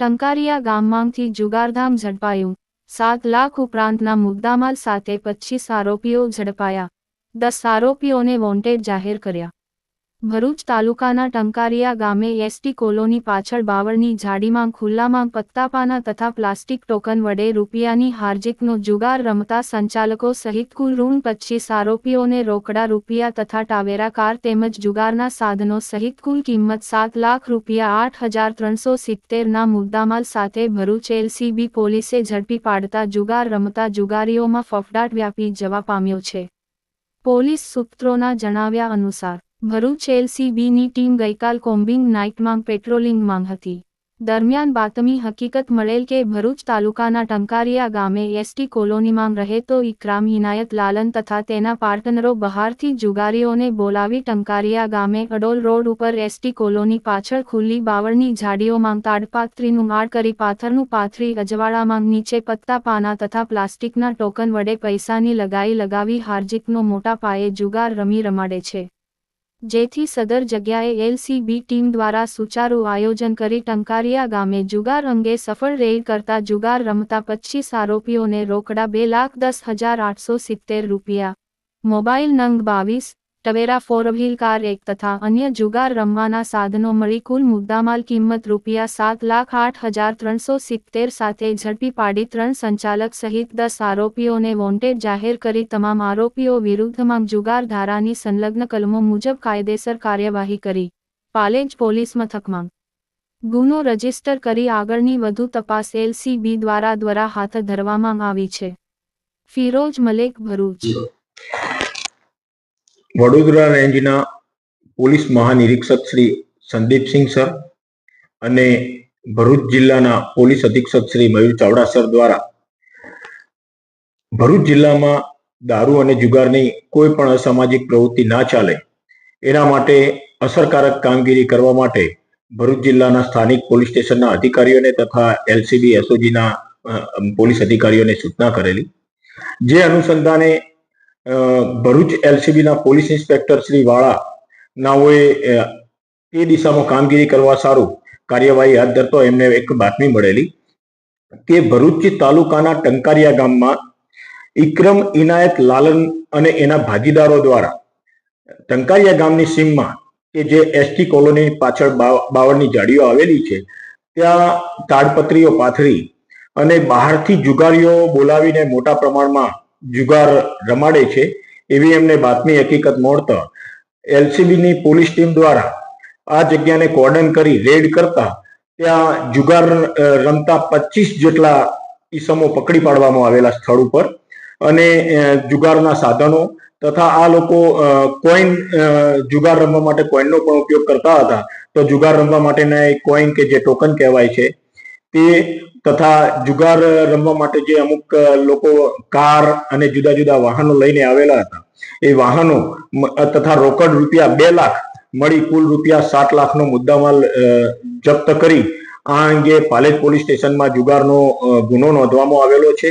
ટંકારિયા ગામમાંથી જુગારધામ ઝડપાયું. સાત લાખ ઉપરાંતના મુદ્દામાલ સાથે પચીસ આરોપીઓ ઝડપાયા. દસ આરોપીઓને વોન્ટેડ જાહેર કર્યા. ભરૂચ તાલુકાના ટંકારિયા ગામે એસટી કોલોની પાછળ બાવળની ઝાડીમાં ખુલ્લામાં પત્તાપાના તથા પ્લાસ્ટિક ટોકન વડે રૂપિયાની હાર્જિકનો જુગાર રમતા સંચાલકો સહિત કુલ ઋણ પચીસ આરોપીઓને રોકડા રૂપિયા તથા ટાવેરા કાર તેમજ જુગારના સાધનો સહિત કુલ કિંમત સાત લાખ રૂપિયા આઠ હજાર ત્રણસો સિત્તેરના મુદ્દામાલ સાથે ભરૂચ એલસીબી પોલીસે ઝડપી પાડતા જુગાર રમતા જુગારીઓમાં ફફડાટ વ્યાપી જવા પામ્યો છે. પોલીસ સૂત્રોના જણાવ્યા અનુસાર ભરૂચ એલસીબીની ટીમ ગઈકાલ કોમ્બિંગ નાઇટમાં પેટ્રોલિંગમાં હતી. દરમિયાન બાતમી હકીકત મળેલ કે ભરૂચ તાલુકાના ટંકારિયા ગામે એસટી કોલોનીમાં રહેતો ઇકરામ હિનાયત લાલન તથા તેના પાર્ટનરો બહારથી જુગારીઓને બોલાવી ટંકારિયા ગામે અડોલ રોડ ઉપર એસટી કોલોની પાછળ ખુલ્લી બાવળની ઝાડીઓમાં તાડપાત્રીનું આડ કરી પાથરનું પાથરી અજવાળામાં નીચે પત્તા પાના તથા પ્લાસ્ટિકના ટોકન વડે પૈસાની લગાઈ લગાવી હાર્જિકનો મોટા પાયે જુગાર રમી રમાડે છે. જેથી સદર જગ્યાએ એલસીબી ટીમ દ્વારા સુચારુ આયોજન કરી ટંકારિયા ગામે જુગાર અંગે સફળ રેડ કરતા જુગાર રમતા પચીસ આરોપીઓને રોકડા બે લાખ દસ હજાર આઠસો સિત્તેર રૂપિયા, મોબાઈલ નંગ બાવીસ ટવેરા ફોર વ્હીલ કાર એક તથા અન્ય જુગાર રમવાના સાધનો મળી કુલ મુદ્દામાલ કિંમત રૂપિયા સાત લાખ આઠ હજાર ત્રણસો સિત્તેર સાથે ઝડપી પાડી ત્રણ સંચાલક સહિત દસ આરોપીઓને વોન્ટેડ જાહેર કરી તમામ આરોપીઓ વિરુદ્ધમાં જુગાર ધારાની સંલગ્ન કલમો મુજબ કાયદેસર કાર્યવાહી કરી. પાલેજ પોલીસ મથકમાં. ગુનો રજિસ્ટર કરી આગળની વધુ તપાસ એલસીબી દ્વારા દ્વારા હાથ ધરવામાં આવી છે. ફિરોજ મલેક ભરૂચ. વડોદરા રેન્જના પોલીસ મહાનિરીક્ષક શ્રી સંદીપસિંહ સર અને ભરૂચ જિલ્લાના પોલીસ અધિક્ષક શ્રી મયુર ચાવડા સર દ્વારા ભરૂચ જિલ્લામાં દારૂ અને જુગારની કોઈ પણ અસામાજિક પ્રવૃત્તિ ના ચાલે, એના માટે અસરકારક કામગીરી કરવા માટે ભરૂચ જિલ્લાના સ્થાનિક પોલીસ સ્ટેશનના અધિકારીઓને તથા એલસીબી, એસઓજીના પોલીસ અધિકારીઓને સૂચના કરેલી. જે અનુસંધાને ભરૂચ એલસીબીના પોલીસ ઇન્સ્પેક્ટર શ્રી વાળા નાઓએ તે દિશામાં કામગીરી કરવા સારું કાર્યવાહી હાથ ધરતો એમને એક બાતમી મળેલી. કે ભરૂચ તાલુકાના ટંકારિયા ગામમાં ઇક્રમ ઇનાયત લાલન અને એના ભાગીદારો દ્વારા ટંકારિયા ગામની સીમમાં કે જે એસટી કોલોની પાછળ બાવ- બાવળની જાડીઓ આવેલી છે, ત્યાં તાડપત્રીઓ પાથરી અને બહારથી જુગારીઓ બોલાવીને મોટા પ્રમાણમાં જુગાર રમાડે છે, એવી એમને બાતમી હકીકત મળતા એલસીબીની પોલીસ ટીમ દ્વારા આ જગ્યાને કોર્ડન કરી રેડ કરતા ત્યાં જુગાર રમતા પચીસ જેટલા ઈસમો પકડી પાડવામાં આવેલા સ્થળ ઉપર અને જુગારના સાધનો તથા આ લોકો કોઈન જુગાર રમવા માટે કોઈનનો પણ ઉપયોગ કરતા હતા. તો જુગાર રમવા માટેના એક કોઈન કે જે ટોકન કહેવાય છે તે તથા જુગાર રમવા માટે જે અમુક લોકો કાર અને જુદા જુદા વાહનો લઈને આવેલા હતા. એ વાહનો તથા રોકડ રૂપિયા બે લાખ મળી કુલ રૂપિયા સાત લાખનો મુદ્દામાલ જપ્ત કરી. આ અંગે પાલેજ પોલીસ સ્ટેશનમાં જુગારનો ગુનો નોંધવામાં આવેલો છે.